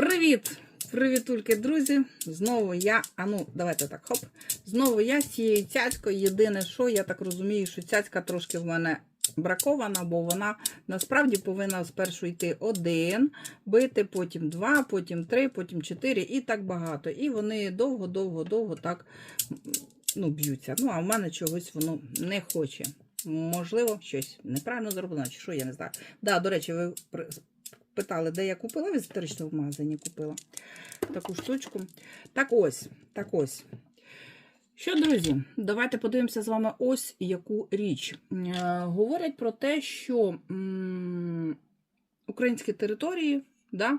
Привіт! Привітульки, друзі! Знову я, а ну, давайте так, хоп. Знову я з цією цяцькою. Єдине, що я так розумію, що цяцька трошки в мене бракована, бо вона насправді повинна спершу йти один, бити, потім два, потім три, потім чотири і так багато. І вони довго-довго-довго так ну, б'ються. Ну, а в мене чогось воно не хоче. Можливо, щось неправильно зроблено, чи що, я не знаю. Да, до речі, ви питали, де я купила в езотеричному магазині купила таку штучку. Так ось, так ось. Що, друзі, давайте подивимося з вами ось яку річ. Е, говорять про те, що м, українські території да,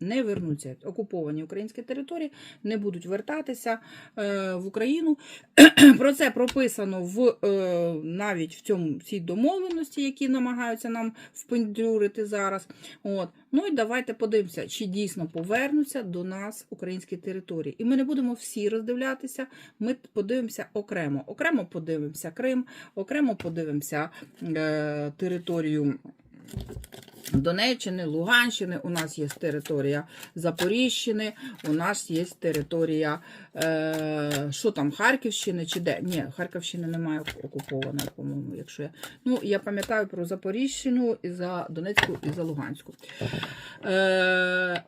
не вернуться. Окуповані українські території не будуть вертатися е, в Україну. Про це прописано в, е, навіть в цьому цій домовленості, які намагаються нам впендрюрити зараз. От. Ну і давайте подивимося, чи дійсно повернуться до нас українські території. І ми не будемо всі роздивлятися, ми подивимося окремо. Окремо подивимося Крим, окремо подивимося е, територію. Донеччини, Луганщини, у нас є територія Запоріжщини, у нас є територія, е, що там, Харківщини чи де? Ні, Харківщини немає окупована, по-моєму, якщо я. Ну, я пам'ятаю про Запоріжщину і за Донецьку і за Луганську. Е,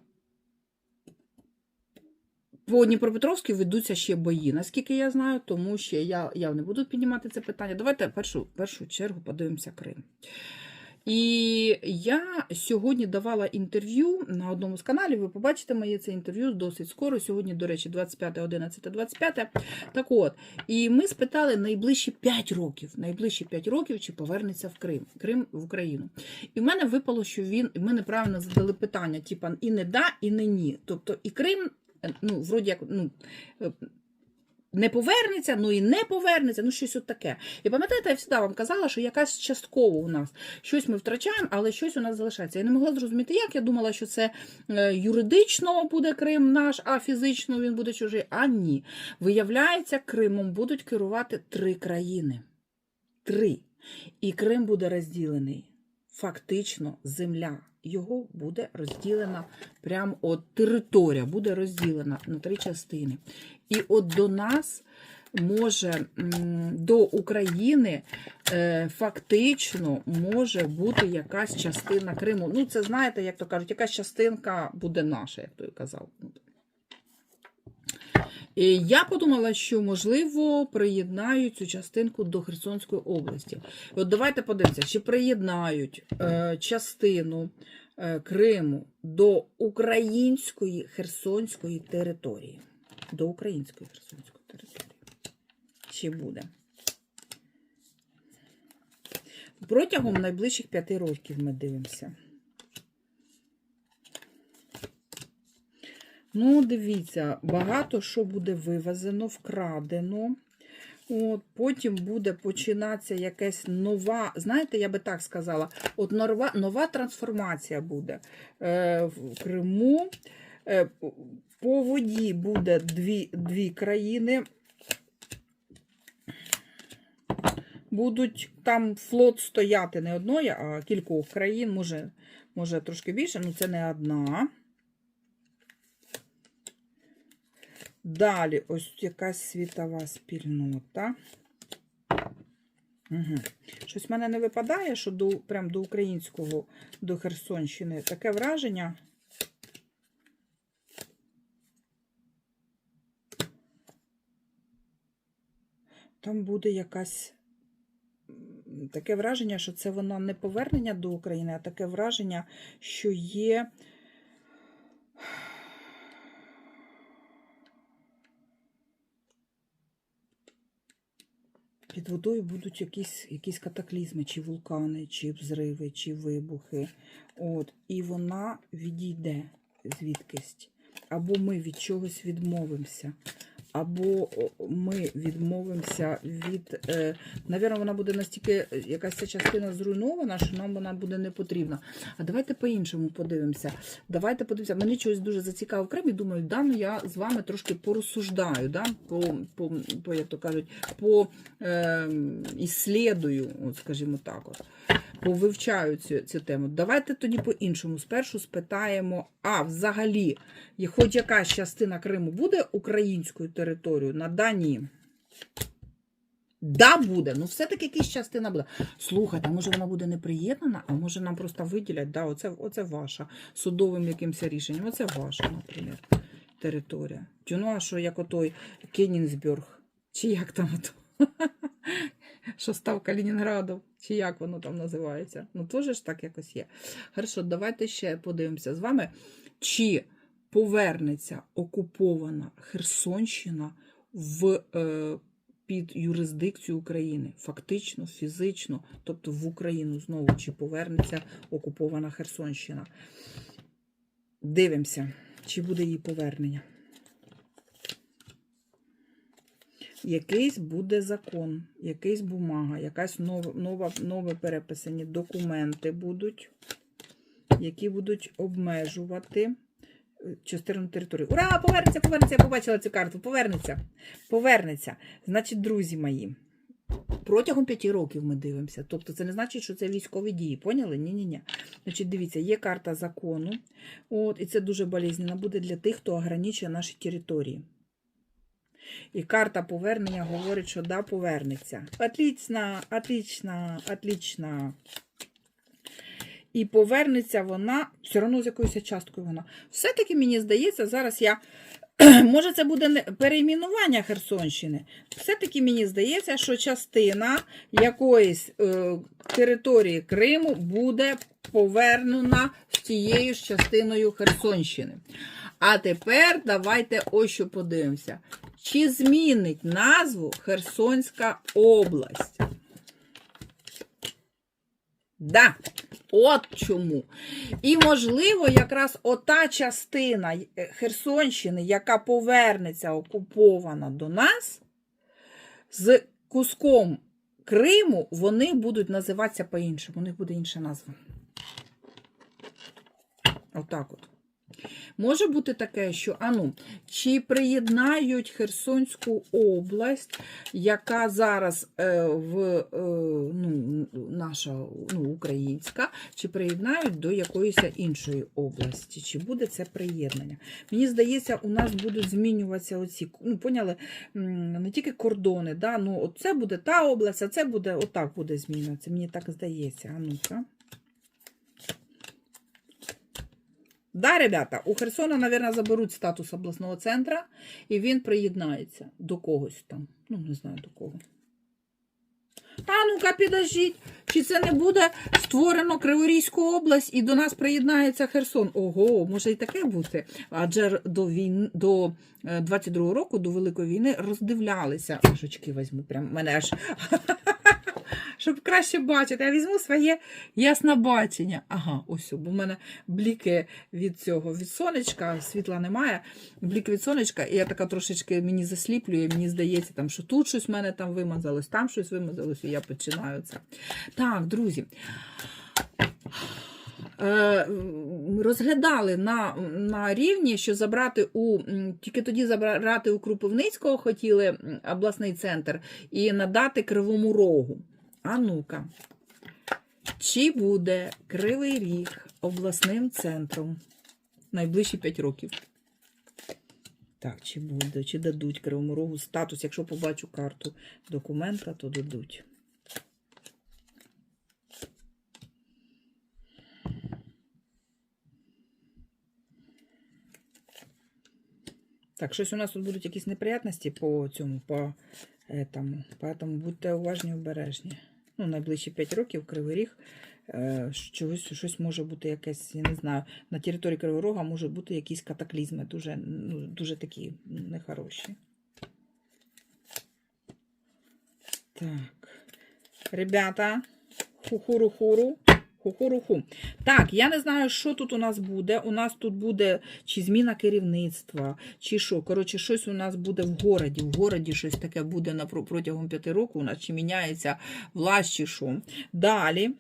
по Дніпропетровській ведуться ще бої, наскільки я знаю, тому що я, я не буду піднімати це питання. Давайте першу, першу чергу подивимося Крим. І я сьогодні давала інтерв'ю на одному з каналів. Ви побачите моє це інтерв'ю досить скоро. Сьогодні, до речі, 25, 11, 25. Так от, і ми спитали найближчі 5 років, найближчі 5 років, чи повернеться в Крим, Крим в Україну. І в мене випало, що він, ми неправильно задали питання, типа і не да, і не ні. Тобто і Крим, ну, вроді як, ну. Не повернеться, ну і не повернеться, ну щось от таке. І пам'ятаєте, я завжди вам казала, що якась частково у нас щось ми втрачаємо, але щось у нас залишається. Я не могла зрозуміти, як. Я думала, що це е, юридично буде Крим наш, а фізично він буде чужий. А ні. Виявляється, Кримом будуть керувати три країни. Три. І Крим буде розділений. Фактично, земля його буде розділена, прямо от територія буде розділена на три частини. І от до нас може, до України е, фактично може бути якась частина Криму. Ну, це знаєте, як то кажуть, якась частинка буде наша, як той казав. Я подумала, що можливо приєднають цю частинку до Херсонської області. От давайте подивимося, чи приєднають е, частину е, Криму до української херсонської території. До української херсонської території. Чи буде? Протягом найближчих п'яти років ми дивимося. Ну, дивіться, багато що буде вивезено, вкрадено. От, потім буде починатися якась нова, знаєте, я би так сказала, от нова, нова трансформація буде е, в Криму. Е, по воді буде дві, дві країни. Будуть там флот стояти не одної, а кількох країн, може, може трошки більше, ну це не одна. Далі ось якась світова спільнота. Угу. Щось в мене не випадає, що до, прям до українського, до Херсонщини. Таке враження. Там буде якась. Таке враження, що це воно не повернення до України, а таке враження, що є. Під водою будуть якісь, якісь катаклізми, чи вулкани, чи взриви, чи вибухи. От. І вона відійде звідкись. Або ми від чогось відмовимося. Або ми відмовимося від. Е, навірно, вона буде настільки е, якась ця частина зруйнована, що нам вона буде не потрібна. А давайте по-іншому подивимося. Давайте подивимося. Мене чогось дуже зацікавив Крим і думаю, да, ну я з вами трошки порозсуждаю, да, по, по, по, як то кажуть, по е, іслідую, от скажімо так. От повивчаю цю, цю тему. Давайте тоді по-іншому. Спершу спитаємо, а взагалі, хоч якась частина Криму буде українською територією на Данії? Да, буде. Ну, все-таки якась частина буде. Слухайте, може вона буде не приєднана, а може нам просто виділять, да, оце, оце ваша судовим якимось рішенням. Оце ваша, наприклад, територія. Чи ну, а що як отой Кенінсберг? Чи як там ото? Що став Калінінградом, чи як воно там називається. Ну, теж ж так якось є. Хорошо, давайте ще подивимося з вами, чи повернеться окупована Херсонщина в, е, під юрисдикцію України, фактично, фізично, тобто в Україну знову, чи повернеться окупована Херсонщина. Дивимося, чи буде її повернення. Якийсь буде закон, якийсь бумага, якась нова, нова, нове переписані документи будуть, які будуть обмежувати е, частину території. Ура! Повернеться, повернеться! Я побачила цю карту. Повернеться. Повернеться. Значить, друзі мої, протягом п'яти років ми дивимося. Тобто, це не значить, що це військові дії. Поняли? Ні-ні. ні Значить, дивіться, є карта закону. От, і це дуже болезненно буде для тих, хто ограничує наші території. І карта повернення говорить, що да, повернеться. Отлично, отлично, отлично. І повернеться вона, все одно з якоюсь часткою вона. Все-таки мені здається, зараз я. Може, це буде перейменування Херсонщини. Все-таки мені здається, що частина якоїсь е, території Криму буде повернена з тією ж частиною Херсонщини. А тепер давайте ось що подивимося. Чи змінить назву Херсонська область? Да, от чому. І, можливо, якраз ота частина е, Херсонщини, яка повернеться окупована до нас, з куском Криму, вони будуть називатися по-іншому. У них буде інша назва. Отак от. Може бути таке, що ану, чи приєднають Херсонську область, яка зараз е, в е, ну, наша ну, українська, чи приєднають до якоїсь іншої області? Чи буде це приєднання? Мені здається, у нас будуть змінюватися оці, ну, поняли, не тільки кордони, да? ну, от це буде та область, а це буде отак буде змінюватися. Мені так здається. А ну-ка. Да, ребята, у Херсона, мабуть, заберуть статус обласного центра, і він приєднається до когось там. Ну, не знаю до кого. А ну-ка, підождіть, чи це не буде створено Криворізьку область і до нас приєднається Херсон? Ого, може і таке бути. Адже до війни до е, 22-го року, до Великої війни, роздивлялися. Аж очки візьму, прям мене аж. Щоб краще бачити, я візьму своє яснобачення. Ага, ось, бо в мене бліки від цього від сонечка, світла немає. Бліки від сонечка, і я така трошечки мені засліплює, мені здається, там, що тут щось в мене там вимазалось, там щось вимазалось, і я починаю це. Так, друзі. Е, Розглядали на, на рівні, що забрати у тільки тоді забрати у Кропивницького хотіли обласний центр і надати Кривому Рогу. А ну-ка, чи буде Кривий Ріг обласним центром найближчі 5 років? Так, чи буде, чи дадуть Кривому Рогу статус, якщо побачу карту документа, то дадуть. Так, щось у нас тут будуть якісь неприятності по цьому, по этому. Поэтому будьте уважні, обережні. Ну, найближчі 5 років Кривий Ріг. е, Щось, щось може бути якесь, я не знаю, на території Кривого Рога можуть бути якісь катаклізми, дуже, ну, дуже такі нехороші. Так. Ребята, хухуру-хуру. Хуху-руху. Так, я не знаю, що тут у нас буде. У нас тут буде чи зміна керівництва, чи що. Коротше, щось у нас буде в городі. В городі щось таке буде протягом п'яти років. У нас чи міняється власть, чи що. Далі.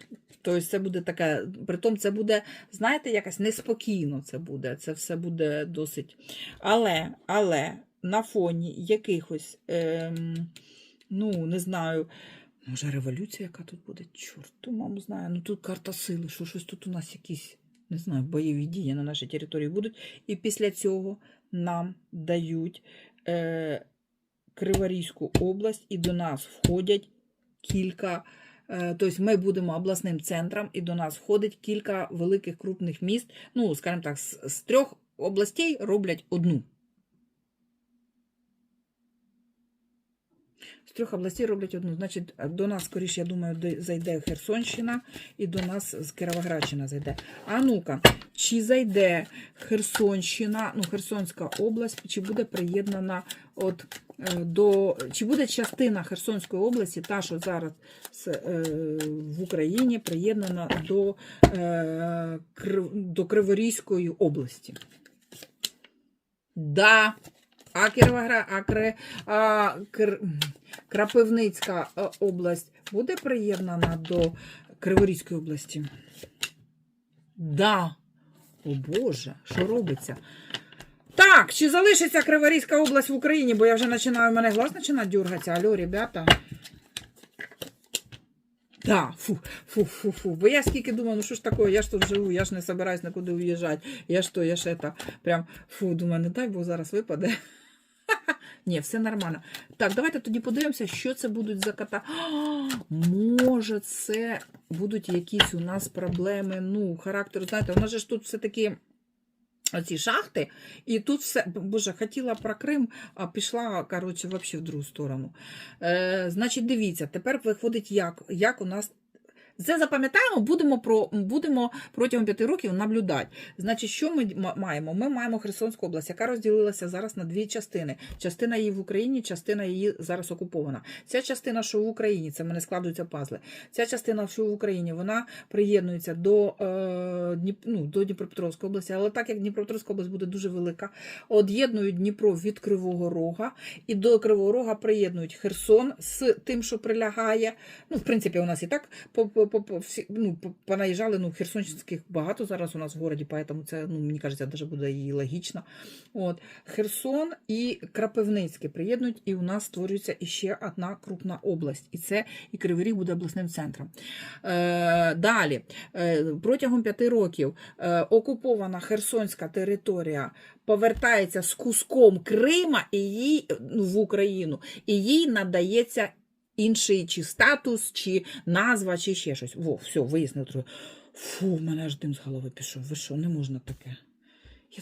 Тобто це буде таке, притом це буде, знаєте, якось неспокійно це буде. Це все буде досить. Але, але на фоні якихось, ем, ну, не знаю, може революція, яка тут буде? Чорту, маму знаю. Ну тут карта сили, що щось тут у нас якісь, не знаю, бойові дії на нашій території будуть. І після цього нам дають е, Криворізьку область, і до нас входять кілька. е, Тобто ми будемо обласним центром, і до нас входить кілька великих крупних міст. Ну, скажімо так, з трьох областей роблять одну. З трьох областей роблять одну. Значить, до нас, скоріше, я думаю, зайде Херсонщина і до нас з Кіровоградщина зайде. А ну-ка, чи зайде Херсонщина, ну, Херсонська область, чи буде приєднана от, е, до. Чи буде частина Херсонської області, та, що зараз е, в Україні, приєднана до, е, до Криворізької області? Да. А Кіровоград, а, Кр, Крапивницька е, область буде приєднана до Криворізької області? Да. О Боже, що робиться? Так, чи залишиться Криворізька область в Україні, бо я вже починаю, у мене глаз починає дергатися. Алло, ребята. Да, фу, фу, фу, фу. Бо я скільки думаю, ну що ж таке, я ж тут живу, я ж не собираюсь нікуди уїжджати. Я ж то, я ж это, прям, фу, думаю, не дай Бог зараз випаде. Ні, все нормально. Так, давайте тоді подивимося, що це будуть за кота. А, Може, це будуть якісь у нас проблеми, ну, характеру. Знаєте, у нас же ж тут все-таки оці шахти, і тут все, боже, хотіла про Крим, а пішла, коротше, взагалі в другу сторону. Е, значить, дивіться, тепер виходить, як, як у нас. Це запам'ятаємо, будемо про будемо протягом п'яти років наблюдати. Значить, що ми маємо? Ми маємо Херсонську область, яка розділилася зараз на дві частини. Частина її в Україні, частина її зараз окупована. Ця частина, що в Україні, це в мене складуються пазли. Ця частина, що в Україні, вона приєднується до, е, ну, до Дніпропетровської області, але так як Дніпропетровська область буде дуже велика, об'єднують Дніпро від Кривого Рога, і до Кривого Рога приєднують Херсон з тим, що прилягає. Ну, в принципі, у нас і так по, по, всі, ну, понаїжджали, ну, херсонських багато зараз у нас в городі, поэтому це, ну, мені кажеться, даже буде і логічно. От. Херсон і Крапивницький приєднують, і у нас створюється іще одна крупна область. І це і Кривий Ріг буде обласним центром. Е, далі, е, протягом п'яти років е, окупована Херсонська територія повертається з куском Крима і їй, ну, в Україну, і їй надається інший чи статус, чи назва, чи ще щось. Во, все, трохи. Фу, в мене аж дим з голови пішов. Ви що, не можна таке?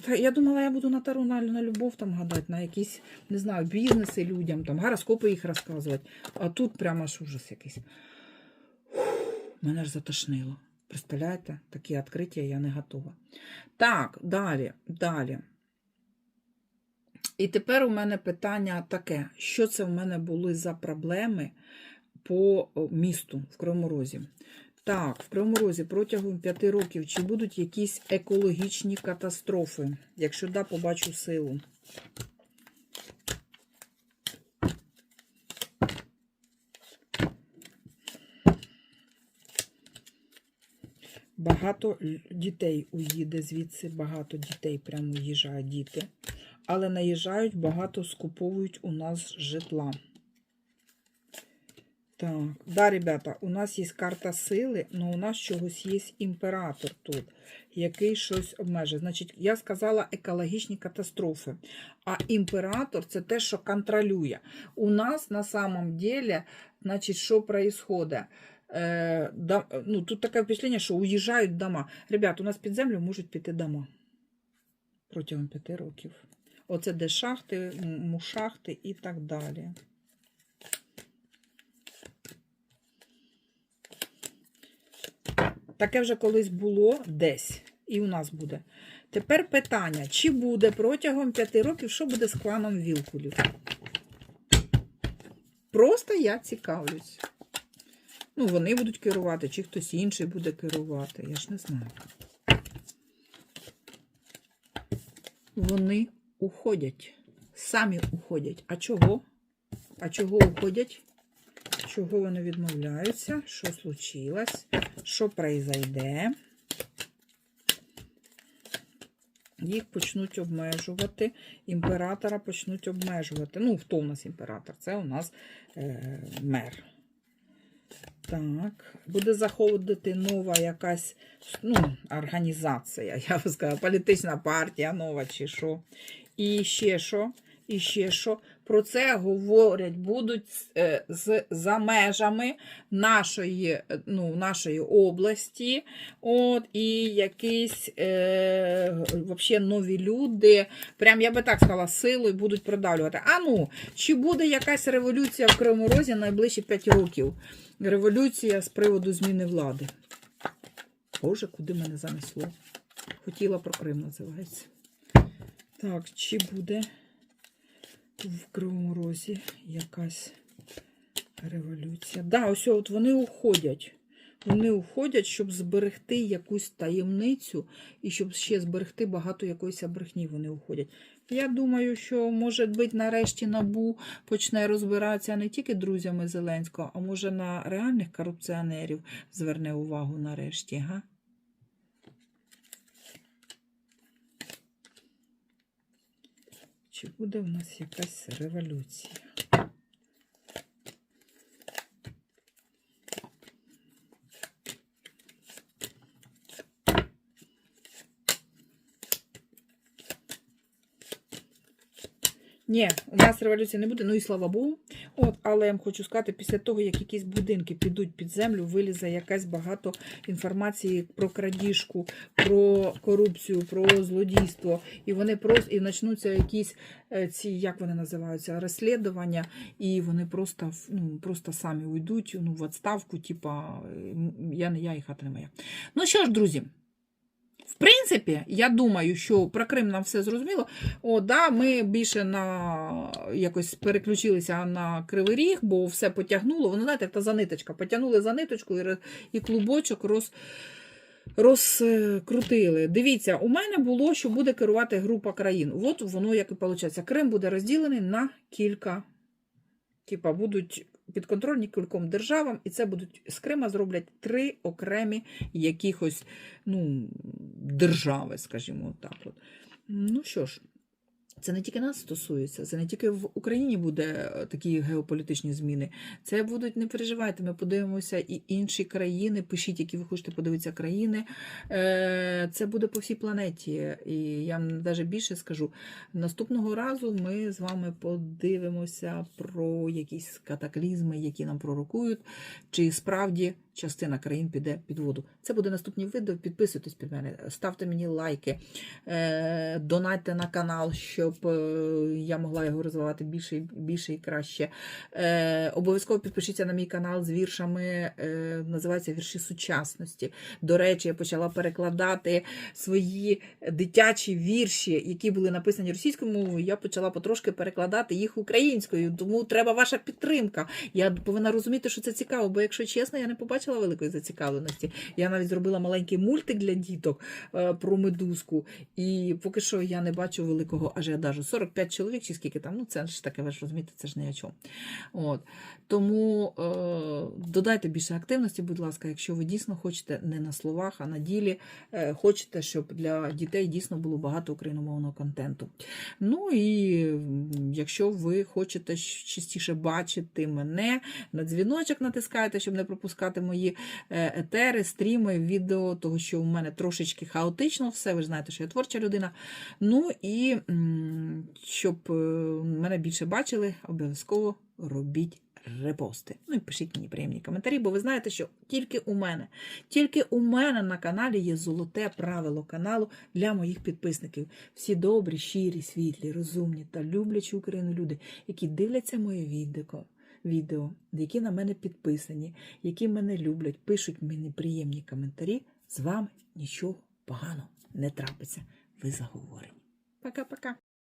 Я, я думала, я буду на тару на, на любов там гадати, на якісь, не знаю, бізнеси людям, там, гороскопи їх розказувати. А тут прямо аж ужас якийсь. Мене ж затошнило. Представляєте, такі відкриття я не готова. Так, далі, далі. І тепер у мене питання таке: що це в мене були за проблеми по місту в Кривому? Так, в Кривому протягом п'яти років чи будуть якісь екологічні катастрофи? Якщо да, побачу силу. Багато дітей уїде звідси, багато дітей прямо уїжджають діти. Але наїжджають, багато скуповують у нас житла. Так, да, ребята, у нас є карта сили, але у нас чогось є імператор тут, який щось обмежує. Значить, я сказала екологічні катастрофи. А імператор це те, що контролює. У нас на самом деле, значить, що происходит? Е, да, ну, тут таке впечатлення, що уїжджають дома. Ребят, у нас під землю можуть піти дома протягом п'яти років. Оце де шахти, мушахти і так далі. Таке вже колись було десь, і у нас буде. Тепер питання: чи буде протягом п'яти років, що буде з кланом Вілкулів? Просто я цікавлюсь. Ну, вони будуть керувати, чи хтось інший буде керувати. Я ж не знаю. Вони уходять. Самі уходять. А чого? А чого уходять? Чого вони відмовляються? Що случилось? Що произойде? Їх почнуть обмежувати. Імператора почнуть обмежувати. Ну, хто у нас імператор? Це у нас е, мер. Так, буде заходити нова якась ну, організація, я би сказала, політична партія нова чи що. І ще що, і ще що. Про це говорять будуть е, з, за межами нашої, е, ну, нашої області. От, і якісь е, нові люди, прям я би так сказала, силою будуть продавлювати. А ну, чи буде якась революція в Кривому Розі найближчі 5 років? Революція з приводу зміни влади. Боже, куди мене занесло? Хотіла про Крим називається. Так, чи буде в Кривому Розі якась революція? Да, ось от вони уходять. Вони уходять, щоб зберегти якусь таємницю і щоб ще зберегти багато якоїсь брехні. Вони уходять. Я думаю, що, може бути, нарешті набу почне розбиратися не тільки друзями Зеленського, а може на реальних корупціонерів зверне увагу нарешті. Га? Чи буде в нас якась революція? Ні, у нас революції не буде, ну і слава Богу. От, але я вам хочу сказати, після того, як якісь будинки підуть під землю, вилізе якась багато інформації про крадіжку, про корупцію, про злодійство. І вони просто і почнуться якісь е, ці, як вони називаються, розслідування, і вони просто, ну, просто самі уйдуть ну, в відставку, типа я не я і хата не. Ну що ж, друзі. В принципі, я думаю, що про Крим нам все зрозуміло. О, да, ми більше на якось переключилися на Кривий Ріг, бо все потягнуло. Воно, знаєте, та за ниточка. Потягнули за ниточку і, і клубочок роз, розкрутили. Дивіться, у мене було, що буде керувати група країн. От воно як і виходить. Крим буде розділений на кілька. Типа будуть підконтрольні кільком державам, і це будуть з Крима зроблять три окремі якихось ну, держави, скажімо так. От. Ну що ж, це не тільки нас стосується, це не тільки в Україні буде е, такі геополітичні зміни. Це будуть, не переживайте, ми подивимося і інші країни. Пишіть, які ви хочете подивитися країни. Е, Це буде по всій планеті. І я вам навіть більше скажу. Наступного разу ми з вами подивимося про якісь катаклізми, які нам пророкують, чи справді частина країн піде під воду. Це буде наступні відео. Підписуйтесь під мене, ставте мені лайки, е, донатьте на канал, щоб е, я могла його розвивати більше, більше і краще. Е, Обов'язково підпишіться на мій канал з віршами, е, називається Вірші сучасності. До речі, я почала перекладати свої дитячі вірші, які були написані російською мовою. Я почала потрошки перекладати їх українською, тому треба ваша підтримка. Я повинна розуміти, що це цікаво, бо якщо чесно, я не побачила великої зацікавленості. Я навіть зробила маленький мультик для діток е, про медузку, і поки що я не бачу великого ажіотажу. 45 чоловік чи скільки там, ну це ж таке, ви ж розумієте, це ж не о чому. От. Тому е, додайте більше активності, будь ласка, якщо ви дійсно хочете не на словах, а на ділі, е, хочете, щоб для дітей дійсно було багато україномовного контенту. Ну і якщо ви хочете частіше бачити мене, на дзвіночок натискайте, щоб не пропускати мої е, етери, стріми, відео, того, що у мене трошечки хаотично все. Ви знаєте, що я творча людина. Ну і щоб е, мене більше бачили, обов'язково робіть репости. Ну і пишіть мені приємні коментарі, бо ви знаєте, що тільки у мене, тільки у мене на каналі є золоте правило каналу для моїх підписників. Всі добрі, щирі, світлі, розумні та люблячі Україну люди, які дивляться моє відео. Відео, які на мене підписані, які мене люблять, пишуть мені приємні коментарі. З вами нічого поганого не трапиться. Ви заговорені. Пока-пока.